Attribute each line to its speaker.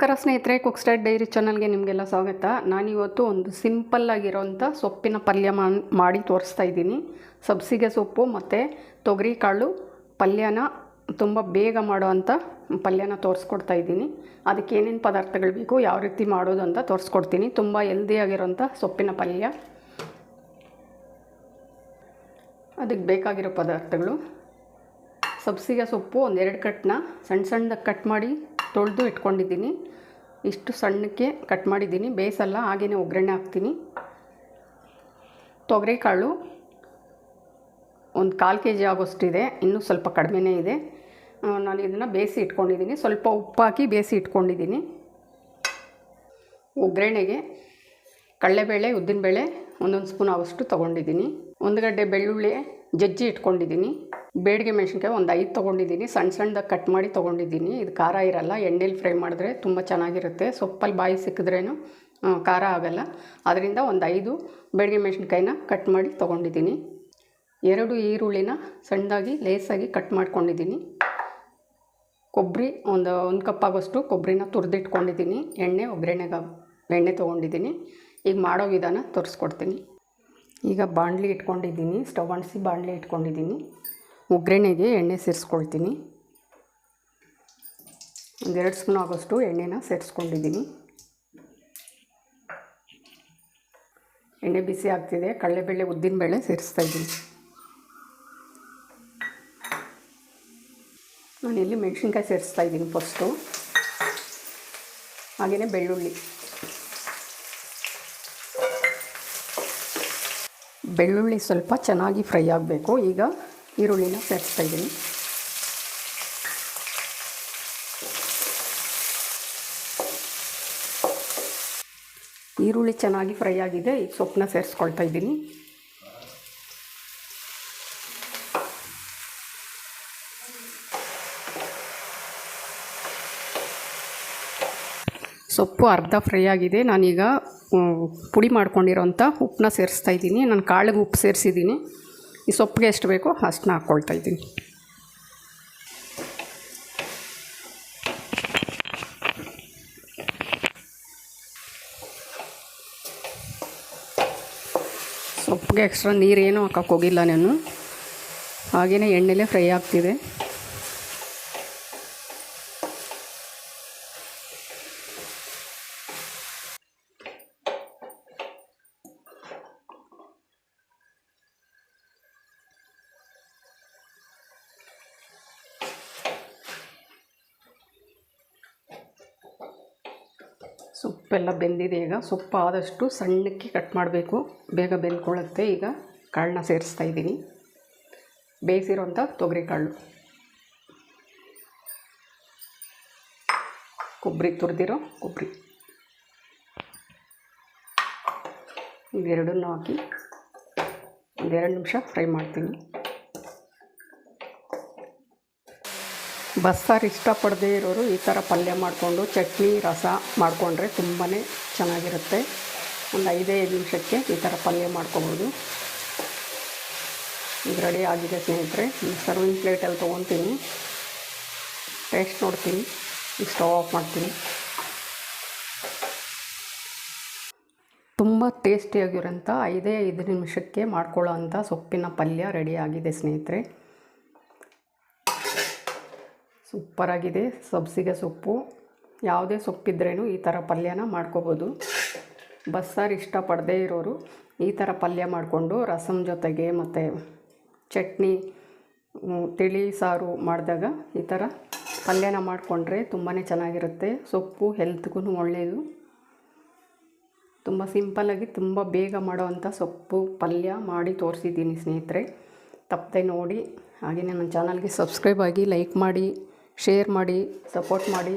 Speaker 1: ನಮಸ್ಕಾರ ಸ್ನೇಹಿತರೆ cook start dairy ಚಾನಲ್ಗೆ ನಿಮಗೆಲ್ಲ ಸ್ವಾಗತ. ನಾನಿವತ್ತು ಒಂದು ಸಿಂಪಲ್ ಆಗಿರೋಂಥ ಸೊಪ್ಪಿನ ಪಲ್ಯ ಮಾಡಿ ತೋರಿಸ್ತಾ ಇದ್ದೀನಿ. ಸಬ್ಸಿಗೆ ಸೊಪ್ಪು ಮತ್ತು ತೊಗರಿ ಕಾಳು ಪಲ್ಯನ ತುಂಬ ಬೇಗ ಮಾಡೋವಂಥ ಪಲ್ಯನ ತೋರಿಸ್ಕೊಡ್ತಾ ಇದ್ದೀನಿ. ಅದಕ್ಕೆ ಏನೇನು ಪದಾರ್ಥಗಳು ಬೇಕು, ಯಾವ ರೀತಿ ಮಾಡೋದು ಅಂತ ತೋರಿಸ್ಕೊಡ್ತೀನಿ. ತುಂಬ ಹೆಲ್ದಿಯಾಗಿರೋಂಥ ಸೊಪ್ಪಿನ ಪಲ್ಯ. ಅದಕ್ಕೆ ಬೇಕಾಗಿರೋ ಪದಾರ್ಥಗಳು. ಸಬ್ಸಿಗೆ ಸೊಪ್ಪು ಒಂದೆರಡು ಕಟ್ನ, ಸಣ್ಣ ಸಣ್ಣದಾಗಿ ಕಟ್ ಮಾಡಿ ತೊಳೆದು ಇಟ್ಕೊಂಡಿದ್ದೀನಿ. ಇಷ್ಟು ಸಣ್ಣಕ್ಕೆ ಕಟ್ ಮಾಡಿದ್ದೀನಿ. ಬೇಯಿಸಲ್ಲ ಹಾಗೆಯೇ ಒಗ್ಗರಣೆ ಹಾಕ್ತೀನಿ. ತೊಗರಿಕಾಳು ಒಂದು ಕಾಲು ಕೆ ಜಿ ಆಗೋಷ್ಟಿದೆ. ಇನ್ನೂ ಸ್ವಲ್ಪ ಕಡಿಮೆನೇ ಇದೆ. ನಾನು ಇದನ್ನು ಬೇಯಿಸಿ ಇಟ್ಕೊಂಡಿದ್ದೀನಿ. ಸ್ವಲ್ಪ ಉಪ್ಪು ಹಾಕಿ ಬೇಯಿಸಿ ಇಟ್ಕೊಂಡಿದ್ದೀನಿ. ಒಗ್ಗರಣೆಗೆ ಕಡಲೆಬೇಳೆ, ಉದ್ದಿನಬೇಳೆ ಒಂದೊಂದು ಸ್ಪೂನ್ ಆಗೋಷ್ಟು ತೊಗೊಂಡಿದ್ದೀನಿ. ಒಂದು ಗಡ್ಡೆ ಬೆಳ್ಳುಳ್ಳಿ ಜಜ್ಜಿ ಇಟ್ಕೊಂಡಿದ್ದೀನಿ. ಬೇಡಿಗೆ ಮೆಣಸಿನ್ಕಾಯಿ ಒಂದು ಐದು ತೊಗೊಂಡಿದ್ದೀನಿ. ಸಣ್ಣ ಸಣ್ಣದಾಗಿ ಕಟ್ ಮಾಡಿ ತೊಗೊಂಡಿದ್ದೀನಿ. ಇದು ಖಾರ ಇರಲ್ಲ, ಎಣ್ಣೆಲಿ ಫ್ರೈ ಮಾಡಿದ್ರೆ ತುಂಬ ಚೆನ್ನಾಗಿರುತ್ತೆ. ಸೊಪ್ಪಲ್ಲಿ ಬಾಯಿ ಸಿಕ್ಕಿದ್ರೇನು ಖಾರ ಆಗಲ್ಲ. ಅದರಿಂದ ಒಂದು ಐದು ಬೇಡಿಗೆ ಮೆಣಸಿನ್ಕಾಯಿನ ಕಟ್ ಮಾಡಿ ತೊಗೊಂಡಿದ್ದೀನಿ. ಎರಡು ಈರುಳ್ಳಿನ ಸಣ್ಣದಾಗಿ, ಲೇಸಾಗಿ ಕಟ್ ಮಾಡ್ಕೊಂಡಿದ್ದೀನಿ. ಕೊಬ್ಬರಿ ಒಂದು ಒಂದು ಕಪ್ ಆಗೋಷ್ಟು ಕೊಬ್ಬರಿನ ತುರಿದಿಟ್ಕೊಂಡಿದ್ದೀನಿ. ಎಣ್ಣೆ, ಒಗ್ಗರಣೆಗೆ, ಎಣ್ಣೆ ತೊಗೊಂಡಿದ್ದೀನಿ. ಈಗ ಮಾಡೋ ವಿಧಾನ ತೋರಿಸ್ಕೊಡ್ತೀನಿ. ಈಗ ಬಾಣಲಿ ಇಟ್ಕೊಂಡಿದ್ದೀನಿ, ಸ್ಟವ್ ಅಣಿಸಿ ಬಾಣಲಿ ಇಟ್ಕೊಂಡಿದ್ದೀನಿ. ಒಗ್ಗರಣೆಗೆ ಎಣ್ಣೆ ಸೇರಿಸ್ಕೊಳ್ತೀನಿ. ಒಂದೆರಡು ಸ್ಪೂನ್ ಆಗೋಷ್ಟು ಎಣ್ಣೆನ ಸೇರಿಸ್ಕೊಂಡಿದ್ದೀನಿ. ಎಣ್ಣೆ ಬಿಸಿ ಆಗ್ತಿದೆ, ಕಡಲೆಬೇಳೆ ಉದ್ದಿನಬೇಳೆ ಸೇರಿಸ್ತಾ ಇದ್ದೀನಿ. ಇಲ್ಲಿ ಮೆಣಸಿನ್ಕಾಯಿ ಸೇರಿಸ್ತಾ ಇದ್ದೀನಿ ಫಸ್ಟು ಹಾಗೆಯೇ ಬೆಳ್ಳುಳ್ಳಿ. ಬೆಳ್ಳುಳ್ಳಿ ಸ್ವಲ್ಪ ಚೆನ್ನಾಗಿ ಫ್ರೈ ಆಗಬೇಕು. ಈಗ ಈರುಳ್ಳಿನ ಸೇರಿಸ್ತಾ ಇದ್ದೀನಿ. ಈರುಳ್ಳಿ ಚೆನ್ನಾಗಿ ಫ್ರೈ ಆಗಿದೆ, ಈಗ ಸೊಪ್ಪನ್ನ ಸೇರಿಸ್ಕೊಳ್ತಾ ಇದ್ದೀನಿ. ಸೊಪ್ಪು ಅರ್ಧ ಫ್ರೈ ಆಗಿದೆ, ನಾನೀಗ ಪುಡಿ ಮಾಡ್ಕೊಂಡಿರೋಂಥ ಉಪ್ಪನ್ನ ಸೇರಿಸ್ತಾ ಇದ್ದೀನಿ. ನಾನು ಕಾಳಿಗೆ ಉಪ್ಪು ಸೇರಿಸಿದ್ದೀನಿ. ಈ ಸೊಪ್ಪಿಗೆ ಎಷ್ಟು ಬೇಕೋ ಅಷ್ಟನ್ನ ಹಾಕ್ಕೊಳ್ತಾ ಇದ್ದೀನಿ. ಸೊಪ್ಪಿಗೆ ಎಕ್ಸ್ಟ್ರಾ ನೀರೇನು ಹಾಕೋಕ್ಕೋಗಿಲ್ಲ ನಾನು. ಹಾಗೆಯೇ ಎಣ್ಣೆಲೇ ಫ್ರೈ ಆಗ್ತಿದೆ. ಸೊಪ್ಪೆಲ್ಲ ಬೆಂದಿದೆ ಈಗ. ಸೊಪ್ಪು ಆದಷ್ಟು ಸಣ್ಣಕ್ಕೆ ಕಟ್ ಮಾಡಬೇಕು. ಬೇಗ ಬೆಂದ್ಕೊಳ್ಳುತ್ತೆ. ಈಗ ಕಾಳನ್ನ ಸೇರಿಸ್ತಾ ಇದ್ದೀನಿ. ಬೇಯಿಸಿರೋಂಥ ತೊಗರಿ ಕಾಳು. ಕೊಬ್ಬರಿ ತುರಿದಿರೋ ಕೊಬ್ಬರಿ. ಇವೆರಡನ್ನೂ ಹಾಕಿ ಒಂದೆರಡು ನಿಮಿಷ ಫ್ರೈ ಮಾಡ್ತೀನಿ. ಬಸ್ಸಾರು ಇಷ್ಟಪಡದೇ ಇರೋರು ಈ ಥರ ಪಲ್ಯ ಮಾಡಿಕೊಂಡು ಚಟ್ನಿ, ರಸ ಮಾಡಿಕೊಂಡ್ರೆ ತುಂಬಾ ಚೆನ್ನಾಗಿರುತ್ತೆ. ಒಂದು ಐದೈದು ನಿಮಿಷಕ್ಕೆ ಈ ಥರ ಪಲ್ಯ ಮಾಡ್ಕೊಬೋದು. ಇದು ರೆಡಿ ಆಗಿದೆ ಸ್ನೇಹಿತರೆ. ಸರ್ವಿಂಗ್ ಪ್ಲೇಟಲ್ಲಿ ತೊಗೊತೀನಿ. ಟೇಸ್ಟ್ ನೋಡ್ತೀನಿ. ಈಗ ಸ್ಟವ್ ಆಫ್ ಮಾಡ್ತೀನಿ. ತುಂಬ ಟೇಸ್ಟಿಯಾಗಿರೋಂಥ ಐದೇ ಐದು ನಿಮಿಷಕ್ಕೆ ಮಾಡ್ಕೊಳ್ಳೋ ಅಂಥ ಸೊಪ್ಪಿನ ಪಲ್ಯ ರೆಡಿ ಆಗಿದೆ ಸ್ನೇಹಿತರೆ. ಸೂಪರಾಗಿದೆ. ಸಬ್ಸಿಗೆ ಸೊಪ್ಪು. ಯಾವುದೇ ಸೊಪ್ಪಿದ್ರೇನು ಈ ಥರ ಪಲ್ಯನ ಮಾಡ್ಕೋಬೋದು. ಬಸ್ಸಾರು ಇಷ್ಟಪಡದೇ ಇರೋರು ಈ ಥರ ಪಲ್ಯ ಮಾಡಿಕೊಂಡು ರಸಮ್ ಜೊತೆಗೆ ಮತ್ತು ಚಟ್ನಿ ತಿಳಿ ಸಾರು ಮಾಡಿದಾಗ ಈ ಥರ ಪಲ್ಯನ ಮಾಡಿಕೊಂಡ್ರೆ ತುಂಬಾ ಚೆನ್ನಾಗಿರುತ್ತೆ. ಸೊಪ್ಪು ಹೆಲ್ತ್ಗೂ ಒಳ್ಳೆಯದು ತುಂಬ ಸಿಂಪಲ್ಲಾಗಿ ತುಂಬ ಬೇಗ ಮಾಡೋವಂಥ ಸೊಪ್ಪು, ಪಲ್ಯ ಮಾಡಿ ತೋರಿಸಿದ್ದೀನಿ ಸ್ನೇಹಿತರೆ. ತಪ್ಪದೆ ನೋಡಿ. ಹಾಗೆಯೇ ನನ್ನ ಚಾನಲ್ಗೆ ಸಬ್ಸ್ಕ್ರೈಬ್ ಆಗಿ ಲೈಕ್ ಮಾಡಿ. ಶೇರ್ ಮಾಡಿ ಸಪೋರ್ಟ್ ಮಾಡಿ.